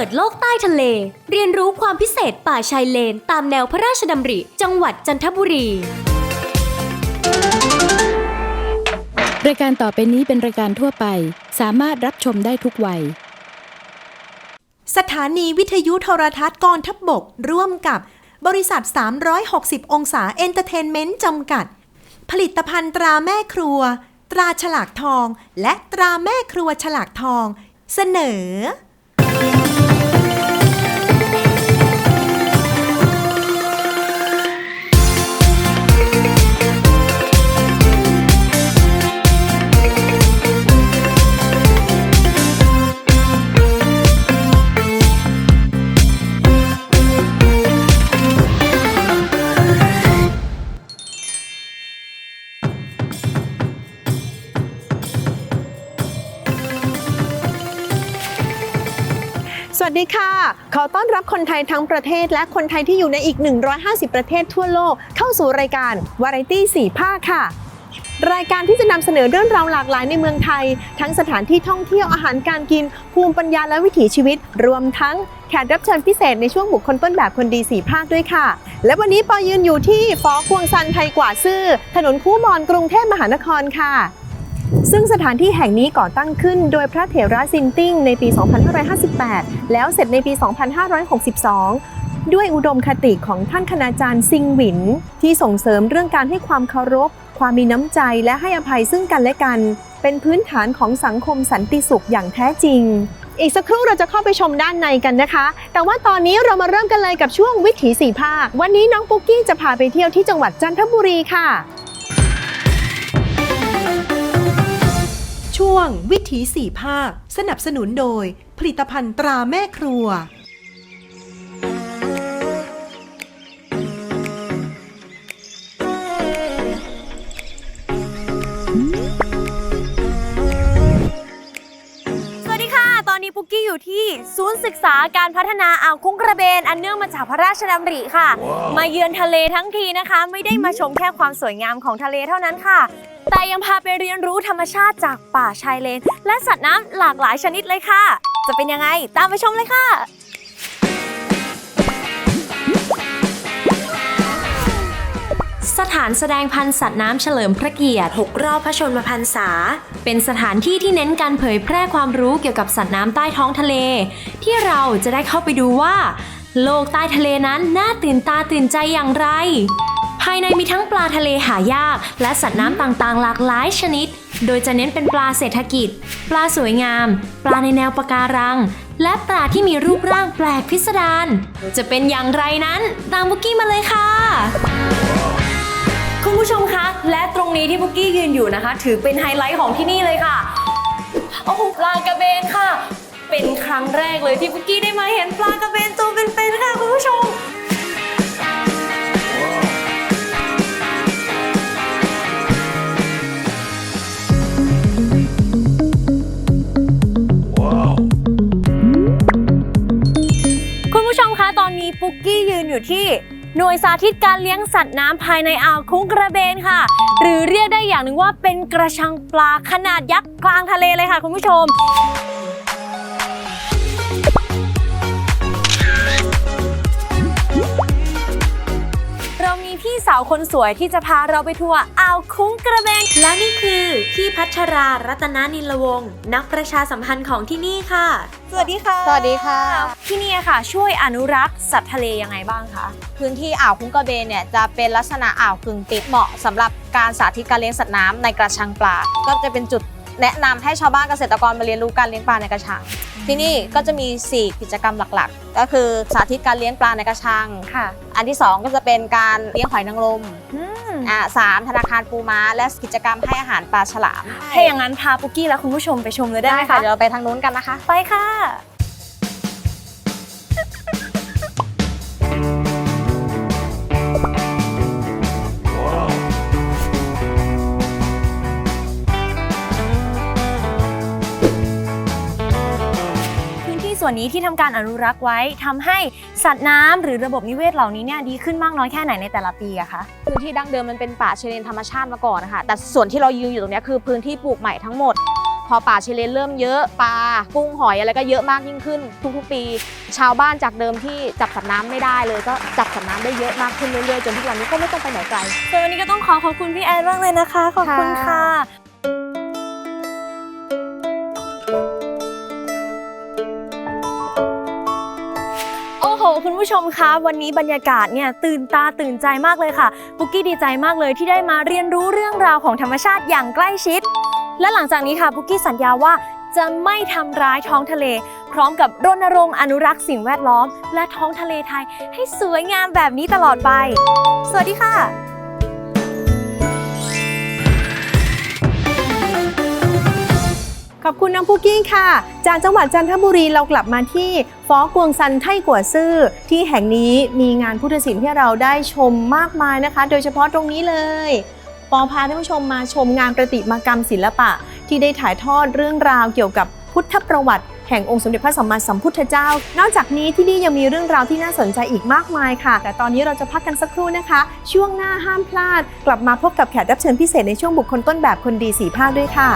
ปิดโลกใต้ทะเล เรียนรู้ความพิเศษป่าชายเลน ตามแนวพระราชดำริ จังหวัดจันทบุรี รายการต่อไปนี้เป็นรายการทั่วไป สามารถรับชมได้ทุกวัย สถานีวิทยุโทรทัศน์กองทัพบบก ร่วมกับบริษัท 360 องศาเอนเตอร์เทนเมนต์จำกัด ผลิตภัณฑ์ตราแม่ครัว ตราฉลากทอง และตราแม่ครัวฉลากทอง เสนอ สวัสดีค่ะ ขอต้อนรับคนไทยทั้งประเทศ และคนไทยที่อยู่ในอีก 150 ประเทศทั่วโลกเข้าสู่รายการ Variety 4ภาคค่ะ รายการที่จะนำเสนอเรื่องราวหลากหลายในเมืองไทย ทั้งสถานที่ท่องเที่ยวอาหารการกิน ภูมิปัญญาและวิถีชีวิต รวมทั้งแขกรับเชิญพิเศษในช่วงบุคคลต้นแบบคนดีสี่ภาคด้วยค่ะ และวันนี้ปอยืนอยู่ที่ฟอควงซันไทยกว่าซื่อ ถนนคู่มอนกรุงเทพมหานครค่ะ ซึ่งสถานที่แห่งนี้ก่อตั้งขึ้นโดยพระเถระซินติ้งในปี 2558 แล้วเสร็จในปี 2562 ด้วยอุดมคติของท่านคณาจารย์ซิงหวิน ที่ส่งเสริมเรื่องการให้ความเคารพ ความมีน้ำใจและให้อภัยซึ่งกันและกัน เป็นพื้นฐานของสังคมสันติสุขอย่างแท้จริงอีกสักครู่เราจะเข้าไปชมด้านในกันนะคะ แต่ว่าตอนนี้เรามาเริ่มกันเลยกับช่วงวิถีสี่ภาค วันนี้น้องปุ๊กกี้จะพาไปเที่ยวที่จังหวัดจันทบุรีค่ะ ช่วงวิถีสี่ภาค สนับสนุนโดย ผลิตภัณฑ์ตราแม่ครัว กกี้อยู่ที่ศูนย์ศึกษาการพัฒนาอ่าวคุ้งกระเบน อันเนื่องมาจากพระราชดำริค่ะ มาเยือนทะเลทั้งทีนะคะ ไม่ได้มาชมแค่ความสวยงามของทะเลเท่านั้นค่ะ แต่ยังพาไปเรียนรู้ธรรมชาติจากป่าชายเลน และสัตว์น้ำหลากหลายชนิดเลยค่ะ จะเป็นยังไงตามไปชมเลยค่ะ สถานแสดงพันธุ์สัตว์น้ำเฉลิมพระเกียรติ 6 รอบพระชนมพรรษา เป็นสถานที่ที่เน้นการเผยแพร่ความรู้เกี่ยวกับสัตว์น้ำใต้ท้องทะเล ที่เราจะได้เข้าไปดูว่า โลกใต้ทะเลนั้นน่าตื่นตาตื่นใจอย่างไร ภายในมีทั้งปลาทะเลหายาก และสัตว์น้ำต่างๆ หลากหลายชนิด โดยจะเน้นเป็นปลาเศรษฐกิจ ปลาสวยงาม ปลาในแนวปะการัง และปลาที่มีรูปร่างแปลกพิสดารจะเป็นอย่างไรนั้นตามบุกกี้มาเลยค่ะ คุณผู้ชมคะ และตรงนี้ที่บุกกี้ยืนอยู่นะคะ ถือเป็นไฮไลท์ของที่นี่เลยค่ะโอ้โหปลากระเบนค่ะ เป็นครั้งแรกเลยที่บุกกี้ได้มาเห็นปลากระเบนตัวเป็นๆค่ะคุณผู้ชมคุณผู้ชมคะตอนนี้ปุกกี้ยืนอยู่ที่ หน่วยสาธิตการเลี้ยงสัตว์น้ำภายในอ่าวคุ้งกระเบนค่ะ หรือเรียกได้อย่างหนึ่งว่าเป็นกระชังปลาขนาดยักษ์กลางทะเลเลยค่ะคุณผู้ชมาวคนสวยที่จะพาเราไปทัวร์อ่าวคุ้งกระเบนและนี่คือพี่พัชรารัตนานิลวงศ์นักประชาสัมพันธ์ของที่นี่ค่ะ สวัสดีค่ะ สวัสดีค่ะ ที่นี่ค่ะ ช่วยอนุรักษ์สัตว์ทะเลยังไงบ้างคะพื้นที่อ่าวคุ้งกระเบนเนี่ยจะเป็นลักษณะอ่าวกึ่งปิดเหมาะสำหรับการสาธิตการเลี้ยงสัตว์น้ำในกระชังปลาก็จะเป็นจุด แนะนำให้ชาวบ้านเกษตรกรมาเรียนรู้การเลี้ยงปลาในกระชัง ที่นี่ก็จะมี 4 กิจกรรมหลักๆ ก็คือสาธิตการเลี้ยงปลาในกระชัง ค่ะ อันที่ 2 ก็จะเป็นการเลี้ยงหอยนางรมอืมอ่าสามธนาคารปูม้า และกิจกรรมให้อาหารปลาฉลามถ้าอย่างนั้นพาปุกกี้และคุณผู้ชมไปชมเลยได้ได้ไหมค่ะคะ เดี๋ยวเราไปทางนู้นกันนะคะ ไปค่ะ ส่วนนี้ที่ทำการอนุรักษ์ไว้ทำให้สัตว์น้ำหรือระบบนิเวศเหล่านี้เนี่ยดีขึ้นมากน้อยแค่ไหนในแต่ละปีอะคะพื้นที่ดั้งเดิมมันเป็นป่าชายเลนธรรมชาติมาก่อนนะคะแต่ส่วนที่เรายืนอยู่ตรงเนี้ยคือพื้นที่ปลูกใหม่ทั้งหมด พอป่าชายเลนเริ่มเยอะปลากุ้งหอยอะไรก็เยอะมากยิ่งขึ้น ทุกๆปี ชาวบ้านจากเดิมที่จับสัตว์น้ำไม่ได้เลย ก็จับสัตว์น้ำได้เยอะมากขึ้นเรื่อยๆจนทุกวันนี้ก็ไม่ต้องไปไหนไกลส่วนวันนี้ก็ต้องขอขอบคุณพี่แอนมากเลยนะคะขอบคุณค่ะค่ะ ผู้ชมคะวันนี้บรรยากาศเนี่ยตื่นตาตื่นใจมากเลยค่ะปุ๊กกี้ดีใจมากเลยที่ได้มาเรียนรู้เรื่องราวของธรรมชาติอย่างใกล้ชิด และหลังจากนี้ค่ะปุ๊กกี้สัญญาว่าจะไม่ทำร้ายท้องทะเล พร้อมกับรณรงค์อนุรักษ์สิ่งแวดล้อม และท้องทะเลไทยให้สวยงามแบบนี้ตลอดไป สวัสดีค่ะ ขอบคุณน้องปุกกี้ค่ะ จากจังหวัดจันทบุรีเรากลับมาที่ฟอกวงซันไทกัวซื่อ ที่แห่งนี้มีงานพุทธศิลป์ที่เราได้ชมมากมายนะคะ โดยเฉพาะตรงนี้เลยปอพาท่านผู้ชมมาชมงานประติมากรรมศิลปะ ที่ได้ถ่ายทอดเรื่องราวเกี่ยวกับพุทธประวัติแห่งองค์สมเด็จพระสัมมาสัมพุทธเจ้า นอกจากนี้ที่นี่ยังมีเรื่องราวที่น่าสนใจอีกมากมายค่ะ แต่ตอนนี้เราจะพักกันสักครู่นะคะ ช่วงหน้าห้ามพลาด กลับมาพบกับแขกรับเชิญพิเศษในช่วงบุคคลต้นแบบคนดีสีภาคด้วยค่ะ